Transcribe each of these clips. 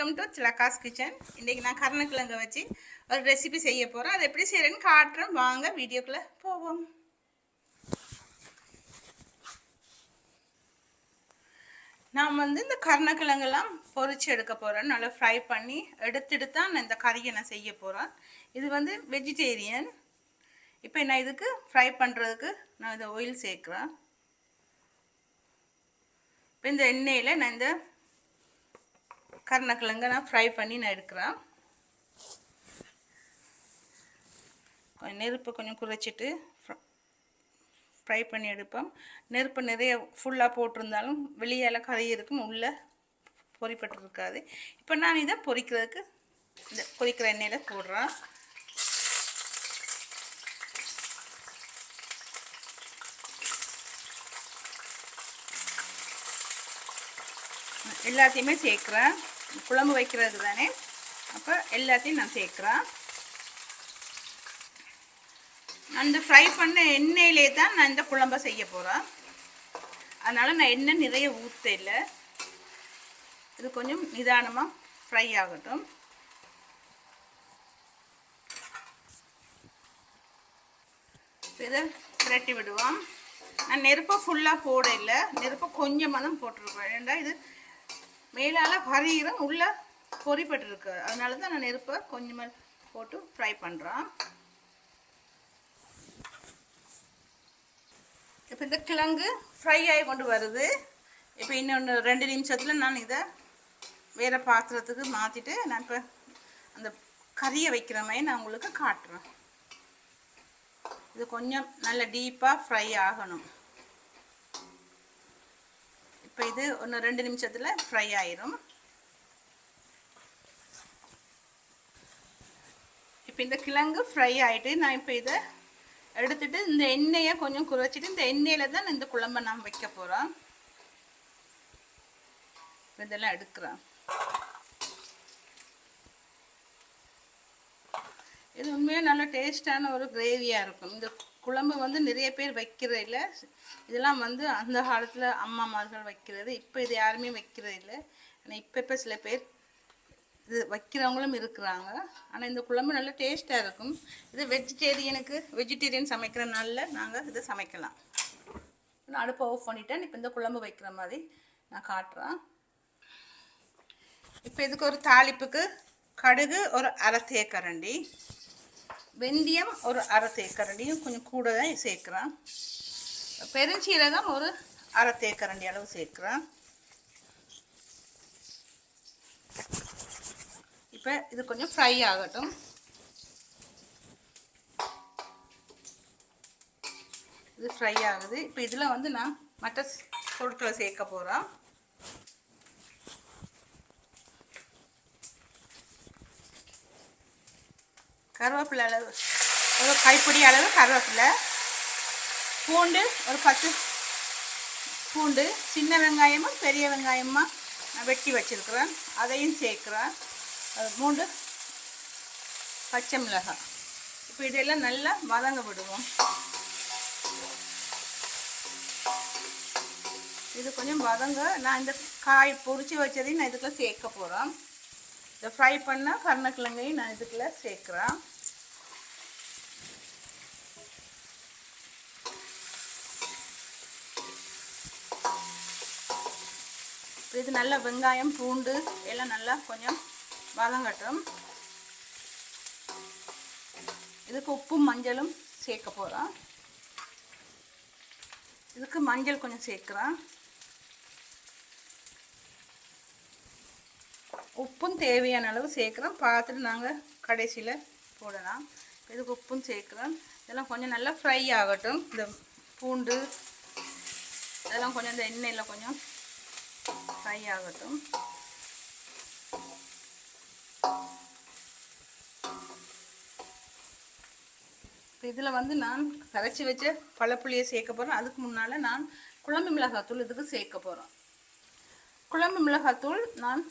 Welcome to சிலக்காஸ் kitchen. இன்றைக்கி நான் கருணக்கிழங்கு வச்சு ஒரு ரெசிபி செய்ய போகிறேன் அதை எப்படி செய்கிறேன்னு காட்டுறேன். வாங்க வீடியோக்குள்ளே போவோம். நான் வந்து இந்த கருணக்கிழங்கெல்லாம் பொறிச்சு எடுக்க போகிறேன் நல்லா ஃப்ரை பண்ணி எடுத்துட்டு தான் நான் இந்த கறியை நான் செய்ய போகிறேன் இது வந்து வெஜிடேரியன் இப்போ நான் இதுக்கு ஃப்ரை பண்ணுறதுக்கு நான் இந்த ஆயில் சேர்க்குறேன். இப்போ இந்த எண்ணெயில் நான் இந்த கருணக்கிழங்க நான் ஃப்ரை பண்ணி நான் எடுக்கிறேன். கொஞ்சம் நெருப்பு கொஞ்சம் குறைச்சிட்டு ஃப்ரை பண்ணி எடுப்போம் நெருப்பு நிறைய ஃபுல்லாக போட்டிருந்தாலும் வெளியால் கறி இருக்கும் உள்ளே பொரிப்பட்டு இருக்காது. இப்போ நான் இதை பொரிக்கிறதுக்கு இந்த பொரிக்கிற எண்ணெயில் போடுறேன். எல்லாத்தையுமே சேர்க்குறேன். குழம்பு வைக்கிறது தானே? அப்போ எல்லாத்தையும் நான் சேர்க்குறேன். அந்த ஃப்ரை பண்ண எண்ணெயிலே தான் நான் இந்த குழம்ப செய்ய போகிறேன் அதனால் நான் எண்ணெய் நிறைய ஊற்ற இல்லை இது கொஞ்சம் நிதானமாக ஃப்ரை ஆகட்டும். இதை விரட்டி விடுவோம். நான் நெருப்பை ஃபுல்லாக போட இல்லை நெருப்பை கொஞ்சமாக தான் போட்டிருப்பேன் ஏன்டா இது மேலால் கறியிரும் உள்ளே பொறிப்பட்டுருக்கு அதனால தான் நான் நெருப்பை கொஞ்சமாக போட்டு ஃப்ரை பண்ணுறான் இப்போ இந்த கிழங்கு ஃப்ரை ஆகி கொண்டு வருது. இப்போ இன்னொன்று ரெண்டு நிமிஷத்தில் நான் இதை வேறு பாத்திரத்துக்கு மாற்றிட்டு நான் இப்போ அந்த கறியை வைக்கிற மாதிரி நான் உங்களுக்கு காட்டுறேன். இது கொஞ்சம் நல்ல டீப்பாக ஃப்ரை ஆகணும். இப்போ இது ஒன்று ரெண்டு நிமிஷத்தில் ஃப்ரை ஆயிரும். இப்போ இந்த கிழங்கு ஃப்ரை ஆகிட்டு நான் இப்போ இதை எடுத்துட்டு இந்த எண்ணெயை கொஞ்சம் குறைச்சிட்டு இந்த எண்ணெயில் தான் இந்த குழம்பை நான் வைக்க போகிறோம் இதெல்லாம் எடுக்கிறேன். இது உண்மையாக நல்ல டேஸ்டான ஒரு கிரேவியாக இருக்கும். இந்த குழம்பு வந்து நிறைய பேர் வைக்கிறது இல்லை இதெல்லாம் வந்து அந்த காலத்தில் அம்மாமார்கள் வைக்கிறது. இப்போ இது யாருமே வைக்கிறது இல்லை ஆனால் இப்போ இப்போ சில பேர் இது வைக்கிறவங்களும் இருக்கிறாங்க. ஆனால் இந்த குழம்பு நல்ல டேஸ்ட்டாக இருக்கும். இது வெஜிடேரியனுக்கு வெஜிடேரியன் சமைக்கிற நாளில் நாங்கள் இதை சமைக்கலாம். நான் அடுப்பை ஆஃப் பண்ணிட்டேன். இப்போ இந்த குழம்பு வைக்கிற மாதிரி நான் காட்டுறேன். இப்போ இதுக்கு ஒரு தாளிப்புக்கு கடுகு ஒரு அரை தேக்கரண்டி. வெந்தயம் ஒரு அரை தேக்கரண்டியும் கொஞ்சம் கூட தான் சேர்க்குறேன். பெருஞ்சீரகம் ஒரு அரை தேக்கரண்டி அளவு சேர்க்குறேன். இப்போ இது கொஞ்சம் ஃப்ரை ஆகட்டும். இது ஃப்ரை ஆகுது. இப்போ இதில் வந்து நான் மற்ற பொருட்களை சேர்க்க போகிறேன். கருவேப்பிலை அளவு. ஒரு கைப்பிடி அளவு கருவேப்பிலை. பூண்டு ஒரு பத்து பூண்டு. சின்ன வெங்காயமும் பெரிய வெங்காயமாக நான் வெட்டி வச்சுருக்குறேன். அதையும் சேர்க்குறேன். மூன்று பச்சை மிளகாய். இப்போ இதெல்லாம் நல்லா வதங்க விடுவோம். இது கொஞ்சம் வதங்க. நான் இந்த காய் பொறிச்சு வச்சதையும் நான் இதுக்குள்ளே சேர்க்க போகிறேன் இதை ஃப்ரை பண்ணால் கருணக்கிழங்கையும் நான் இதுக்குள்ளே சேர்க்குறேன். இது நல்லா வெங்காயம் பூண்டு எல்லாம் நல்லா கொஞ்சம் வதங்கட்டும் இதுக்கு உப்பும் மஞ்சளும் சேர்க்க போகிறோம் இதுக்கு மஞ்சள் கொஞ்சம் சேர்க்குறோம். உப்பும் தேவையான அளவு சேர்க்குறோம். பார்த்துட்டு நாங்கள் கடைசியில் போடலாம். இதுக்கு உப்பும் சேர்க்குறோம். இதெல்லாம் கொஞ்சம் நல்லா ஃப்ரை ஆகட்டும். இந்த பூண்டு இதெல்லாம் கொஞ்சம் இந்த எண்ணெயில் கொஞ்சம் ஃப்ரை ஆகட்டும் இப்போ இதில் வந்து நான் கரைச்சி வச்ச பழப்புளியை சேர்க்க போகிறேன் அதுக்கு முன்னால் நான் குழம்பு மிளகாத்தூள் இதுக்கு சேர்க்க போகிறோம் குழம்பு மிளகாத்தூள் நான்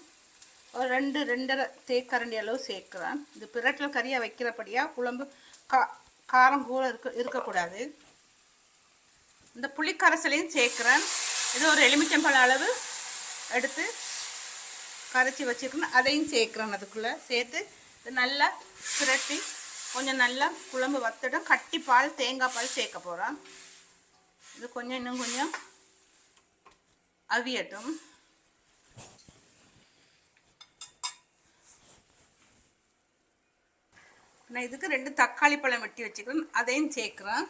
ஒரு ரெண்டு ரெண்டரை தேக்கரண்டி அளவு சேர்க்குறேன். இது பிரட்டில் கறியாக வைக்கிறபடியாக குழம்பு கா காரம் கூட இருக்க இருக்கக்கூடாது. இந்த புளிக்கரைசலையும் சேர்க்குறேன். இது ஒரு எலுமிச்சம்பழ அளவு. எடுத்து கரைச்சி வச்சுருக்கணும். அதையும் சேர்க்குறேன் அதுக்குள்ளே. சேர்த்து இது நல்லா பிரட்டி கொஞ்சம் நல்லா குழம்பு வத்தடும் கட்டி பால் தேங்காய் பால் சேர்க்க போகிறோம் இது கொஞ்சம் இன்னும் கொஞ்சம் அவியட்டும். நான் இதுக்கு ரெண்டு தக்காளி பழம் வெட்டி வச்சுக்கிறேன். அதையும் சேர்க்குறேன்.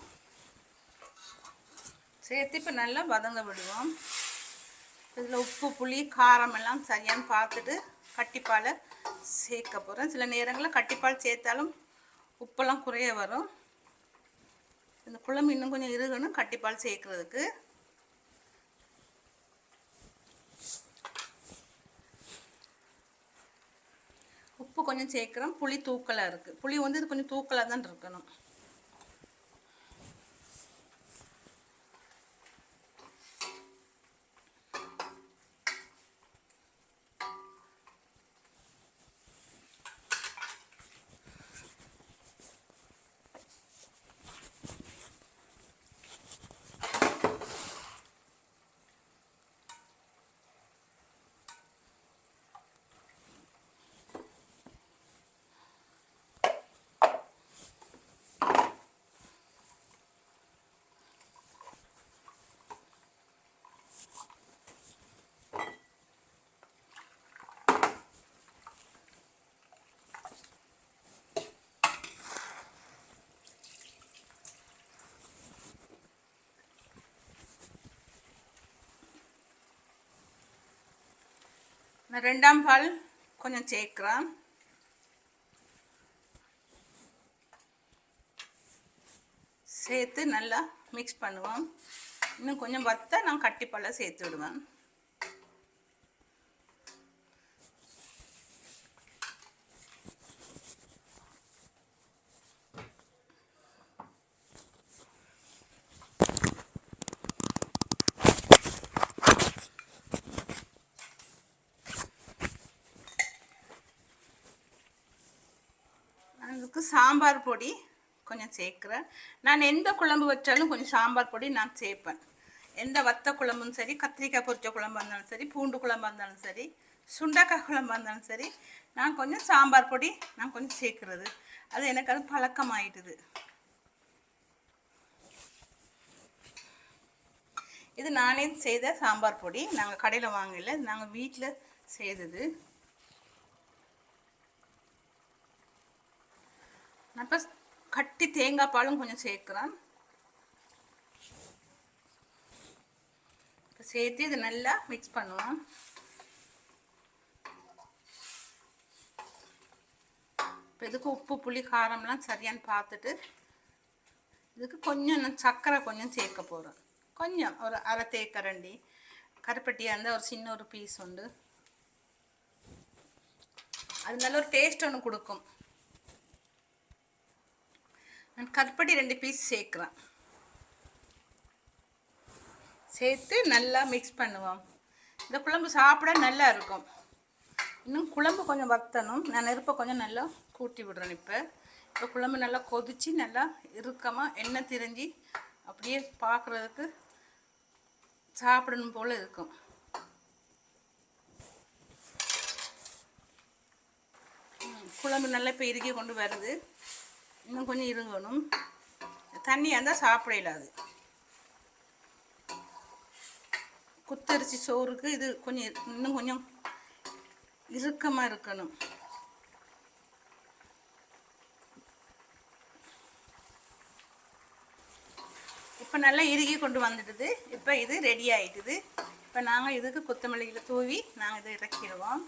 சேர்த்து இப்போ நல்லா வதங்க விடுவோம். இதில் உப்பு புளி காரம் எல்லாம் சரியான்னு பார்த்துட்டு கட்டிப்பாலை சேர்க்க போகிறேன் சில நேரங்களில் கட்டிப்பால் சேர்த்தாலும் உப்பெல்லாம் குறைய வரும். இந்த குழம்பு இன்னும் கொஞ்சம் இருக்கணும் கட்டிப்பால் சேர்க்குறதுக்கு. உப்பு கொஞ்சம் சேர்க்குறோம். புளி தூக்கலாக இருக்குது புளி வந்து இது கொஞ்சம் தூக்கலாக தான் இருக்கணும். ரெண்டாம் பால் கொஞ்சம் சேர்க்குறேன். சேர்த்து நல்லா மிக்ஸ் பண்ணுவோம். இன்னும் கொஞ்சம் வத்த நான் கட்டிப்பாலை சேர்த்து விடுவேன். அதுக்கு சாம்பார் பொடி கொஞ்சம் சேர்க்குறேன். நான் எந்த குழம்பு வச்சாலும் கொஞ்சம் சாம்பார் பொடி நான் சேர்ப்பேன். எந்த வத்த குழம்பும் சரி கத்திரிக்காய் பொரிச்ச குழம்பா இருந்தாலும் சரி பூண்டு குழம்பாக இருந்தாலும் சரி சுண்டக்காய் குழம்பாக இருந்தாலும் சரி நான் கொஞ்சம் சாம்பார் பொடி நான் கொஞ்சம் சேர்க்குறது. அது எனக்கு அது பழக்கமாயிட்டுது இது நானே செய்த சாம்பார் பொடி. நாங்கள் கடையில் வாங்கல நாங்கள் வீட்டில் செய்தது. நான் இப்போ கட்டி தேங்காய் பாலும் கொஞ்சம் சேர்க்குறேன். இப்போ சேர்த்து இது நல்லா மிக்ஸ் பண்ணுவோம் இப்போ இதுக்கு உப்பு புளி காரம்லாம் சரியான்னு பார்த்துட்டு இதுக்கு கொஞ்சம் நான் சர்க்கரை கொஞ்சம் சேர்க்க போகிறேன் கொஞ்சம் ஒரு அரை தேக்கரண்டி. கருப்பட்டியாக இருந்தால் ஒரு சின்ன ஒரு பீஸ் உண்டு. அது நல்ல ஒரு டேஸ்ட் ஒன்று கொடுக்கும். நான் கருப்பட்டி ரெண்டு பீஸ் சேர்க்குறேன் சேர்த்து நல்லா மிக்ஸ் பண்ணுவோம். இந்த குழம்பு சாப்பிட நல்லா இருக்கும். இன்னும் குழம்பு கொஞ்சம் வத்தணும். நான் நெருப்பை கொஞ்சம் நல்லா கூட்டி விடுறேன் இப்போ. இப்போ குழம்பு நல்லா கொதித்து நல்லா இறுக்கமாக எண்ணெய் திரிஞ்சு அப்படியே பார்க்குறதுக்கு சாப்பிடணும் போல் இருக்கும். குழம்பு நல்லா இப்போ இறுக்கி கொண்டு வருது. இன்னும் கொஞ்சம் இருங்கணும் தண்ணியாக இருந்தால் சாப்பிடல அது. குத்தரிசி சோறுக்கு இது கொஞ்சம் இன்னும் கொஞ்சம் இறுக்கமாக இருக்கணும். இப்போ நல்லா இறுகி கொண்டு வந்துடுது. இப்போ இது ரெடி ஆகிட்டுது இப்போ நாங்கள் இதுக்கு கொத்தமல்லியில் தூவி நாங்கள் இதை இறக்கிடுவோம்.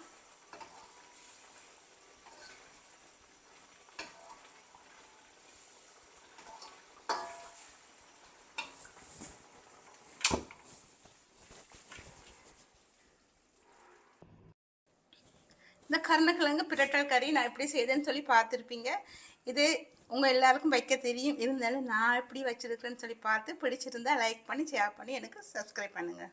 இந்த கருணக்கிழங்கு பிரட்டல் கறி நான் எப்படி செய்தேன்னு சொல்லி பார்த்துருப்பீங்க. இது உங்கள் எல்லாருக்கும் வைக்க தெரியும். இருந்தாலும் நான் எப்படி வச்சுருக்கிறேன்னு சொல்லி பார்த்து பிடிச்சிருந்தா லைக் பண்ணி ஷேர் பண்ணி எனக்கு சப்ஸ்கிரைப் பண்ணுங்கள்